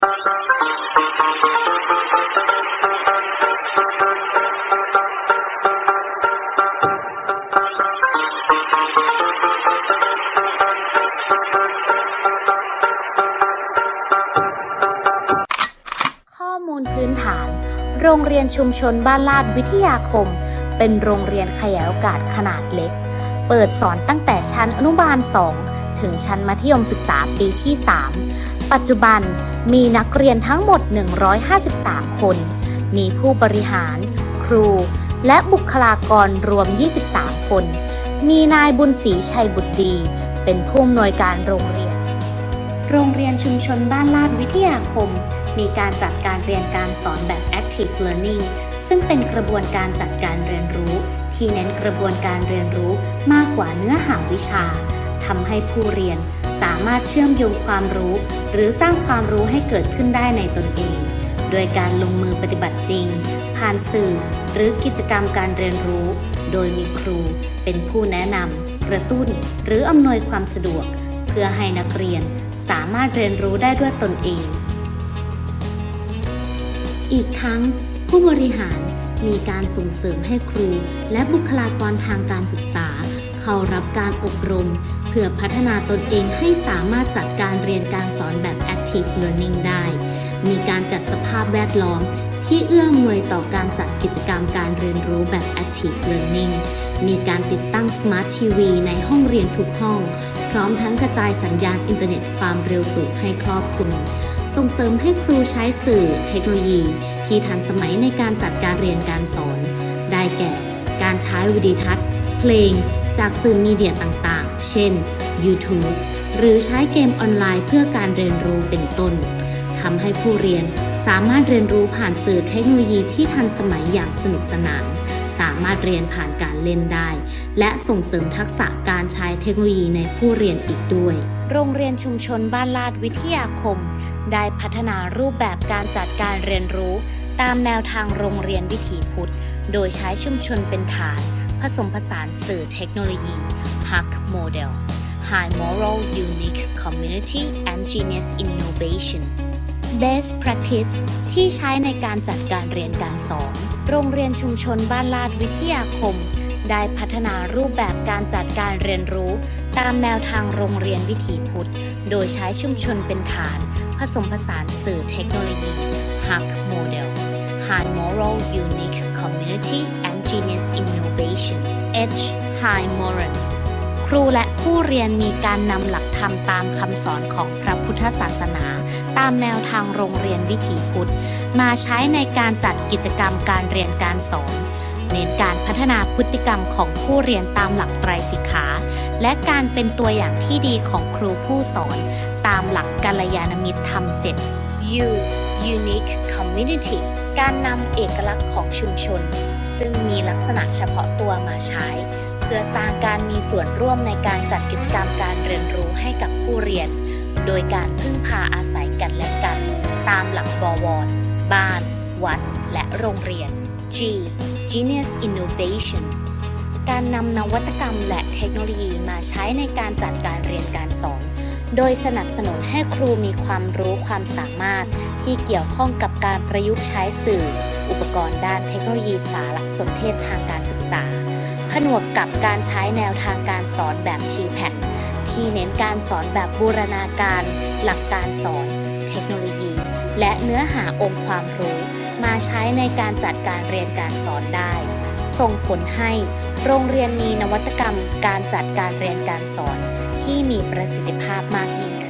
ข้อมูลพื้นฐาน โรงเรียนชุมชนบ้านลาดวิทยาคม เป็นโรงเรียนขยายโอกาสขนาดเล็ก เปิดสอนตั้งแต่ชั้นอนุบาล 2 ถึงชั้นมัธยมศึกษาปีที่ 3 ปัจจุบันมีนักเรียนทั้งหมด 153 คน มีผู้บริหาร ครู และบุคลากรรวม 23 คน มีนายบุญศรีชัยบุตรดี เป็นผู้อำนวยการโรงเรียน โรงเรียนชุมชนบ้านลาดวิทยาคม มีการจัดการเรียนการสอนแบบ active learning ซึ่งเป็นกระบวนการจัดการเรียนรู้ ที่เน้นกระบวนการเรียนรู้มากกว่าเนื้อหาวิชาทำให้ผู้เรียน สามารถเชื่อมโยงความรู้ หรือสร้างความรู้ให้เกิดขึ้นได้ในตนเอง โดยการลงมือปฏิบัติจริง ผ่านสื่อ หรือกิจกรรมการเรียนรู้ โดยมีครูเป็นผู้แนะนำกระตุ้น หรืออำนวยความสะดวก เพื่อให้นักเรียนสามารถเรียนรู้ได้ด้วยตนเอง อีกทั้ง ผู้บริหารมีการส่งเสริมให้ครูและบุคลากรทางการศึกษา เข้ารับการอบรม เพื่อพัฒนาตนเองให้สามารถจัดการเรียนการสอนแบบ active learning ได้ มีการจัดสภาพแวดล้อม ที่เอื้ออำนวยต่อการจัดกิจกรรมการเรียนรู้แบบ active learning มีการติดตั้ง smart TV ในห้องเรียนทุกห้อง พร้อมทั้งกระจายสัญญาณอินเทอร์เน็ตความเร็วสูงให้ครอบคลุมส่งเสริมให้ครูใช้สื่อเทคโนโลยี ที่ทันสมัยในการจัดการเรียนการสอน ได้แก่ การใช้วิดีทัศน์ เพลง จากสื่อมีเดียต่างๆ เช่น YouTube หรือใช้เกมออนไลน์เพื่อการเรียนรู้เป็นต้นทำให้ผู้เรียนสามารถเรียนรู้ผ่านสื่อเทคโนโลยีที่ทันสมัยอย่างสนุกสนาน สามารถเรียนผ่านการเล่นได้ และส่งเสริมทักษะการใช้เทคโนโลยีในผู้เรียนอีกด้วย โรงเรียนชุมชนบ้านลาดวิทยาคม ได้พัฒนารูปแบบการจัดการเรียนรู้ ตามแนวทางโรงเรียนวิถีพุทธ โดยใช้ชุมชนเป็นฐาน ผสมผสานสื่อเทคโนโลยี HUC Model High Moral Unique Community and Genius Innovation Best Practice ที่ใช้ในการจัดการเรียนการสอน โรงเรียนชุมชนบ้านลาดวิทยาคม ได้พัฒนารูปแบบการจัดการเรียนรู้ ตามแนวทางโรงเรียนวิถีพุทธ โดยใช้ชุมชนเป็นฐาน ผสมผสานสื่อเทคโนโลยี HUC Model High Moral Unique Community and Genius Innovation H High Moral ครูและผู้เรียนมีการนำหลักธรรมตามคำสอนของพระพุทธศาสนา ตามแนวทางโรงเรียนวิถีพุทธ มาใช้ในการจัดกิจกรรมการเรียนการสอนเน้นการพัฒนาพฤติกรรมของผู้เรียนตามหลักไตรสิกขา และการเป็นตัวอย่างที่ดีของครูผู้สอน ตามหลักกัลยาณมิตรธรรม7 U Unique Community การนำเอกลักษณ์ของชุมชน ซึ่งมีลักษณะเฉพาะตัวมาใช้ เพื่อสร้างการมีส่วนร่วมในการจัดกิจกรรมการเรียนรู้ให้กับผู้เรียน โดยการพึ่งพาอาศัยกันและกัน ตามหลักบวร บ้าน วัด และโรงเรียน G Genius Innovation การนำนวัตกรรมและเทคโนโลยีมาใช้ในการจัดการเรียนการสอน โดยสนับสนุนให้ครูมีความรู้ความสามารถ ที่เกี่ยวข้องกับการประยุกต์ใช้สื่อ อุปกรณ์ด้านเทคโนโลยีสารสนเทศทางการศึกษา ผนวกกับการใช้แนวทางการสอนแบบ TPAC ที่เน้นการสอนแบบบูรณาการ หลักการสอน เทคโนโลยี และเนื้อหาองค์ความรู้ มาใช้ในการจัดการเรียนการสอนได้ ส่งผลให้โรงเรียนมีนวัตกรรมการจัดการเรียนการสอนที่มีประสิทธิภาพมากยิ่งขึ้น